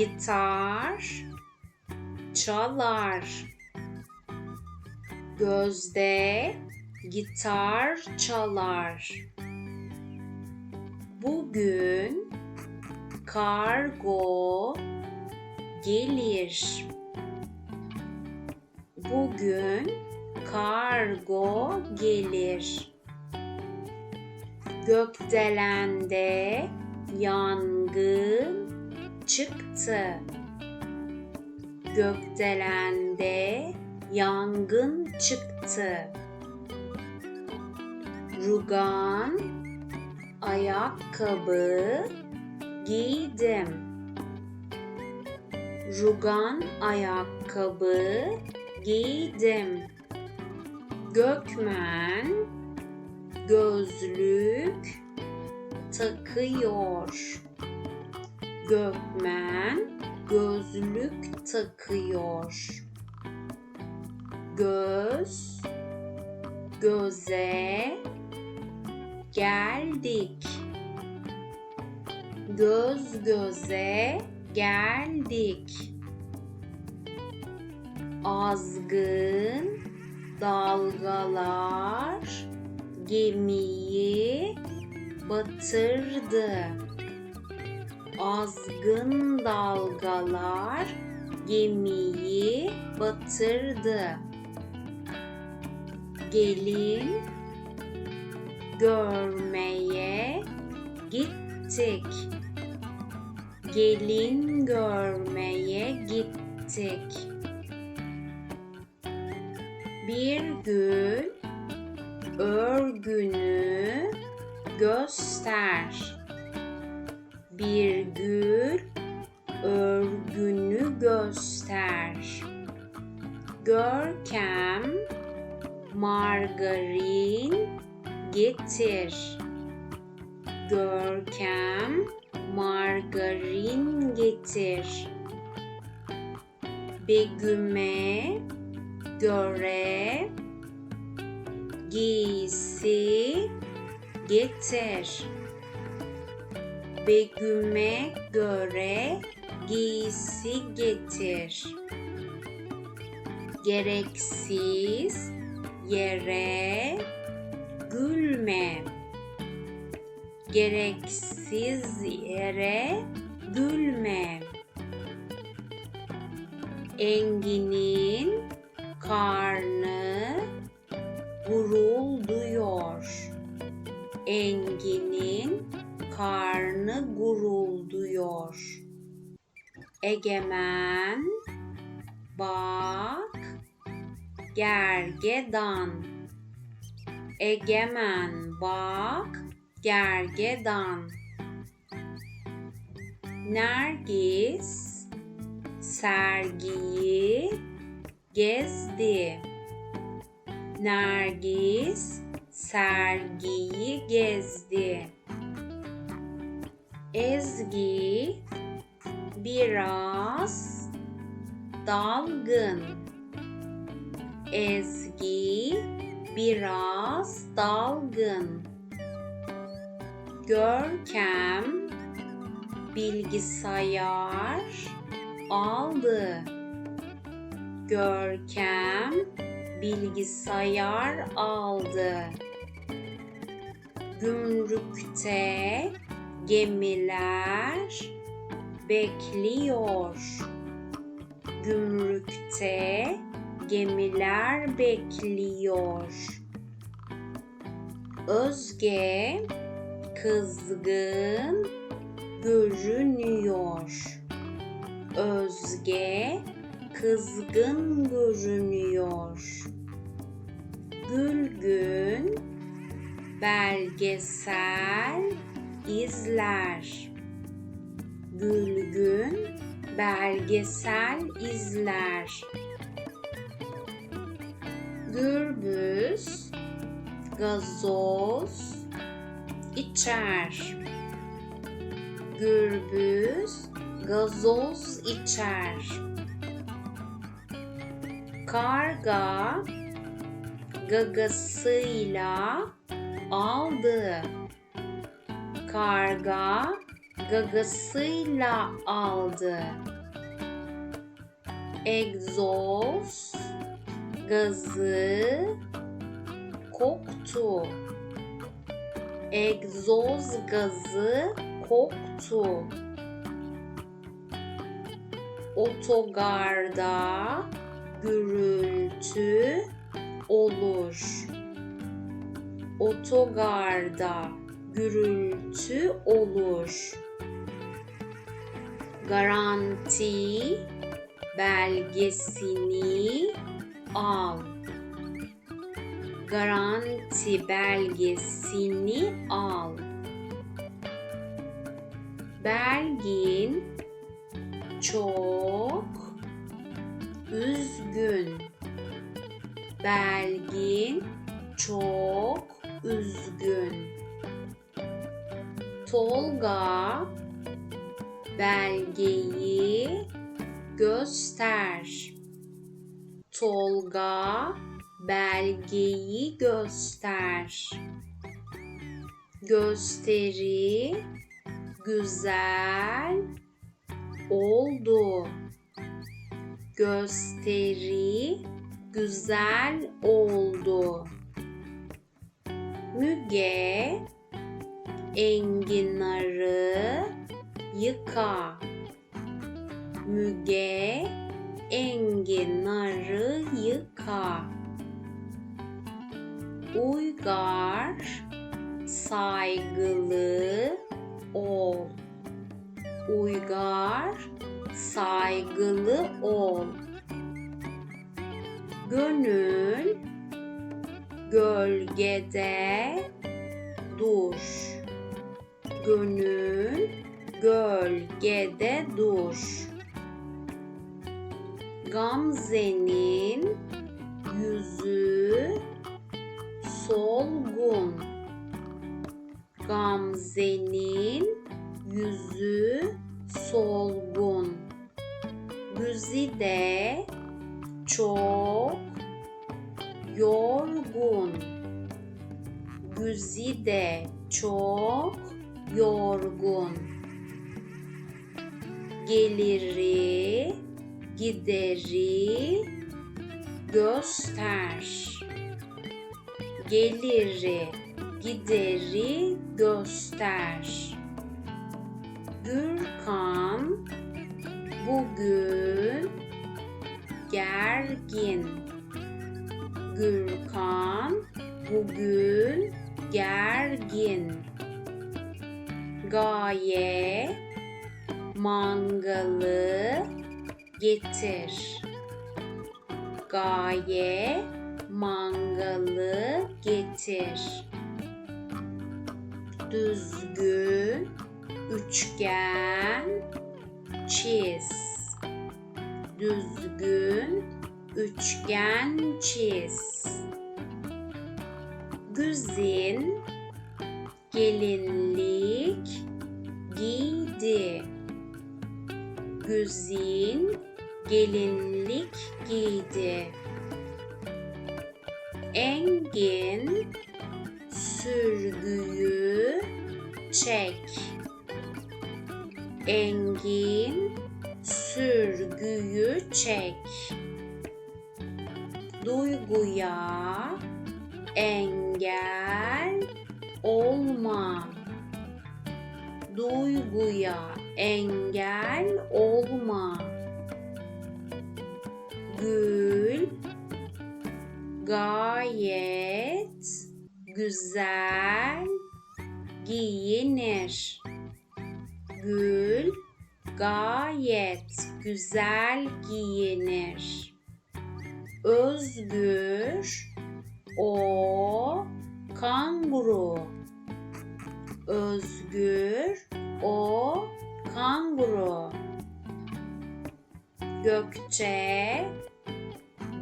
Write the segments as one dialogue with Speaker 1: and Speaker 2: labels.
Speaker 1: gitar çalar. Gözde gitar çalar. Bugün kargo gelir. Bugün kargo gelir. Gökdelende yangın çıktı. Gökdelende yangın çıktı. Rugan ayakkabı giydim. Rugan ayakkabı giydim. Gökmen gözlük takıyor. Gökmen gözlük takıyor. Göz göze geldik. Göz göze geldik. Azgın dalgalar gemiyi batırdı. Azgın dalgalar gemiyi batırdı. Gelin görmeye gittik. Gelin görmeye gittik. Bir gül örgünü göster. Bir gül örgünü göster. Görkem margarin getir. Görkem margarin getir. Begüme göre giysi getir. Begüme göre giysi getir. Gereksiz yere gülme. Gereksiz yere gülme. Enginin karnı gurulduyor. Enginin karnı gurulduyor. Egemen bak gergedan. Egemen bak gergedan. Nergis sergiyi gezdi. Nergis sergiyi gezdi. Ezgi biraz dalgın. Ezgi biraz dalgın. Görkem bilgisayar aldı. Görkem bilgisayar aldı. Gümrükte gemiler bekliyor. Gümrükte gemiler bekliyor. Özge kızgın görünüyor. Özge kızgın görünüyor. Gülgün belgesel izler. Gülgün belgesel izler. Gürbüz gazoz içer. Gürbüz gazoz içer. Karga gagasıyla aldı. Karga gagasıyla aldı. Egzoz gazı koktu. Egzoz gazı koktu. Otogarda gürültü olur. Otogarda gürültü olur. Garanti belgesini al. Garanti belgesini al. Belgin çok üzgün. Belgin çok üzgün. Tolga belgeyi göster. Tolga belgeyi göster. Gösteri güzel oldu. Gösteri güzel oldu. Müge enginarı yıka. Müge enginarı yıka. Uygar saygılı ol. Uygar saygılı ol. Gönül gölgede dur. Gönül gölgede dur. Gamze'nin yüzü solgun. Gamze'nin yüzü solgun. Güzide çok yorgun. Güzide çok yorgun. Geliri, gideri göster. Geliri, gideri göster. Gürkan bugün gergin. Gürkan bugün gergin. Gaye mangalı getir. Gaye mangalı getir. Düzgün üçgen çiz. Düzgün üçgen çiz. Güzin gelinlik giydi. Güzin gelinlik giydi. Engin sürgüyü çek. Engin sürgüyü çek. Duyguya engel olma. Duyguya engel olma. Gül gayet güzel giyinir. Gül gayet güzel giyinir. Özgür o kanguru. Özgür o kanguru. Gökçe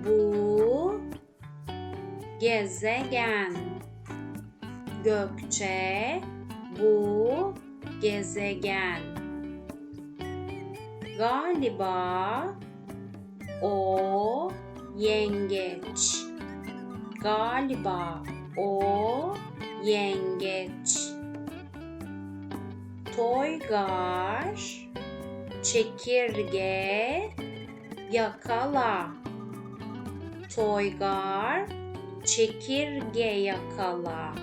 Speaker 1: bu gezegen. Gökçe bu gezegen. Galiba o yengeç. Galiba o yengeç. Toygar çekirge yakala. Toygar çekirge yakala.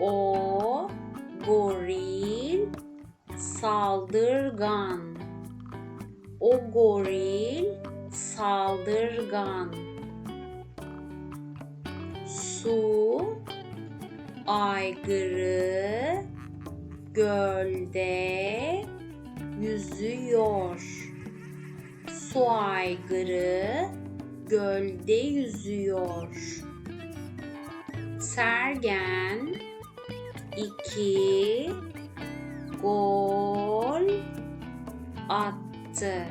Speaker 1: O goril saldırgan. O goril saldırgan. Su aygırı gölde yüzüyor. Su aygırı gölde yüzüyor. Sergen iki gol attı.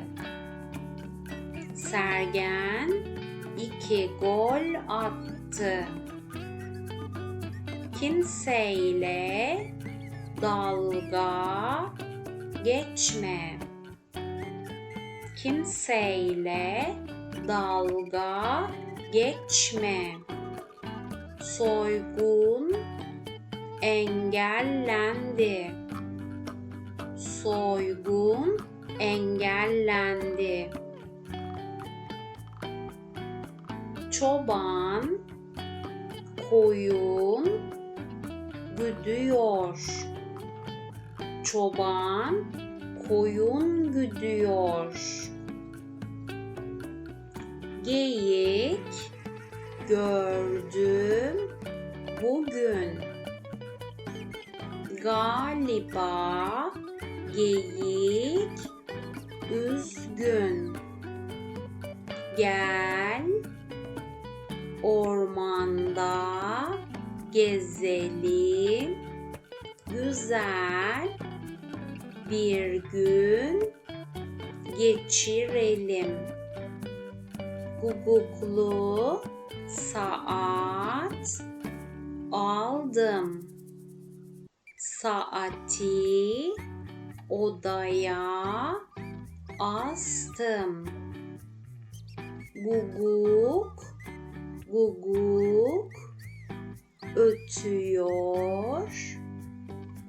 Speaker 1: Sergen iki gol attı. Kimseyle dalga geçme. Kimseyle dalga geçme. Soygun engellendi. Soygun engellendi. Çoban koyun güdüyor. Çoban koyun güdüyor. Geyik gördüm bugün. Galiba geyik üzgün. Gel ormanda gezelim. Güzel bir gün geçirelim. Guguklu saat aldım. Saati odaya astım. Guguk guguk ötüyor.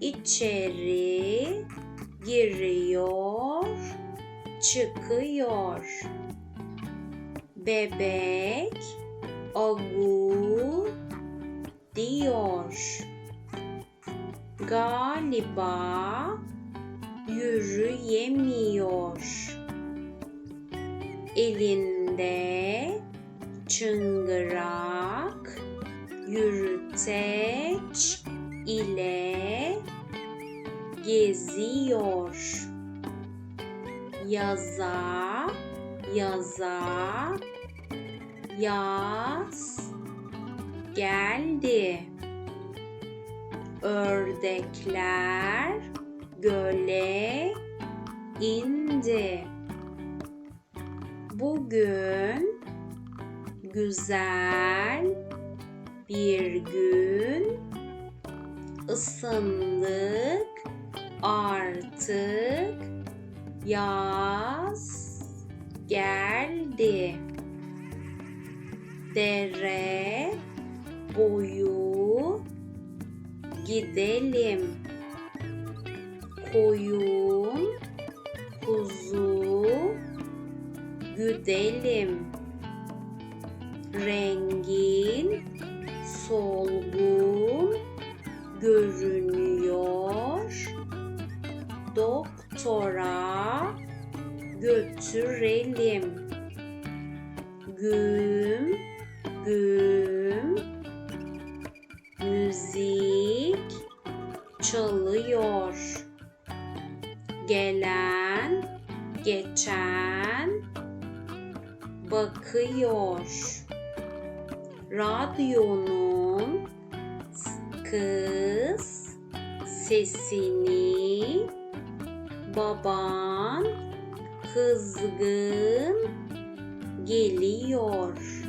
Speaker 1: İçeri giriyor, çıkıyor. Bebek agu diyor. Galiba yürüyemiyor. Elinde çıngırak yürüteç ile geziyor. Yaza, yaza, yaz geldi. Ördekler göle indi. Bugün güzel bir gün ısındık artık yaz geldi. Dere boyu gidelim. Koyun kuzu güdelim. Rengin solgun görünüyor. Doktora götürelim. Güm güm müzik çalıyor. Gelen geçen bakıyor. Radyonun kız sesini baban kızgın geliyor.